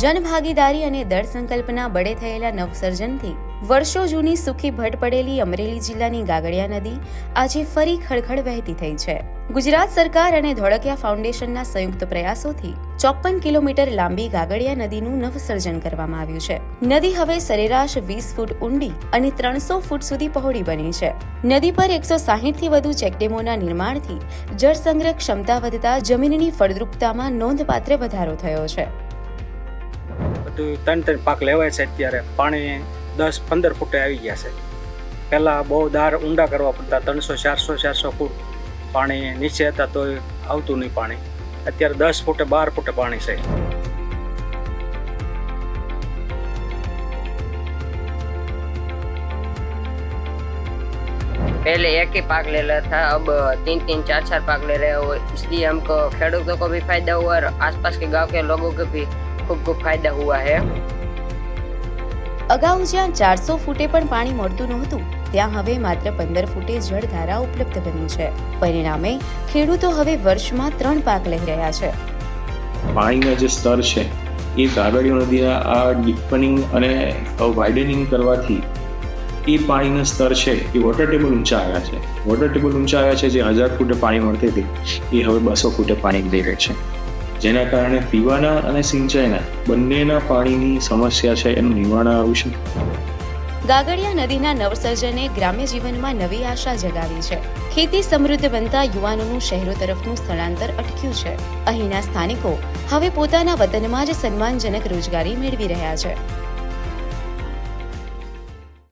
જનભાગીદારી અને દળ સંકલ્પના બળે થયેલા નવસર્જનથી વર્ષો જૂની સુખી ભટ પડેલી અમરેલી જિલ્લાની ગાગડિયા નદી આજે ફરી ખળખળ વહેતી થઈ છે. ગુજરાત સરકાર અને ધોળકિયા ફાઉન્ડેશનના સંયુક્ત પ્રયાસોથી ચોપન કિલોમીટર લાંબી ગાગડિયા નદીનું નવસર્જન કરવામાં આવ્યું છે. નદી હવે સરેરાશ વીસ ફૂટ ઊંડી અને ત્રણસો ફૂટ સુધી પહોળી બની છે. નદી પર એકસો સાહીઠથી વધુ ચેકડેમોના નિર્માણથી જળ સંગ્રહ ક્ષમતા વધતા જમીનની ફળદ્રુપતામાં નોંધપાત્ર વધારો થયો છે. બધું ત્રણ ત્રણ પાક લેવાય છે અત્યારે પાણી દસ પંદર ફૂટે આવી ગયા છે પહેલાં બહુ દાર ઊંડા કરવા પડતા ત્રણસો ચારસો ચારસો ફૂટ પાણી નીચે હતા તોય આવતું નહીં પાણી અત્યારે દસ ફૂટે બાર ફૂટે પાણી છે पहले एक ही पाक ले रहा था अब तीन तीन चार चार पाक ले रहे हो इसलिए हमको खेडूतों को भी फायदा हुआ और आसपास के गांव के लोगों को भी खूब खूब फायदा हुआ है અગાઉ જ્યાં ચારસો ફૂટે પણ પાણી મળતું નહોતું ત્યાં હવે માત્ર પંદર ફૂટે જળધારા ઉપલબ્ધ બની છે પરિણામે ખેડૂતો હવે વર્ષમાં ત્રણ પાક લઈ રહ્યા છે પાણીના જે સ્તર છે એ ગાગડીઓ નદીના આ ડીપનિંગ અને વાઇડનિંગ કરવાથી એ પાણીના સ્તર છે એ વોટર ટેબલ ઊંચા આવ્યા છે વોટર ટેબલ ઊંચા આવ્યા છે જે હજાર ફૂટે પાણી મળતી હતી એ હવે બસો ફૂટે પાણી લઈ રહી છે જેના કારણે પીવાના અને સિંચાઈના બંનેના પાણીની સમસ્યા છે એનું નિવારણ આવશે ગાગડિયા નદીના નવસર્જને ગ્રામ્ય જીવનમાં નવી આશા જગાવી છે. ખેતી સમૃદ્ધ બનતા યુવાનોનું શહેરો તરફનું સ્થળાંતર અટક્યું છે. અહીંના સ્થાનિકો હવે પોતાના વતનમાં જ સન્માનજનક રોજગારી મેળવી રહ્યા છે.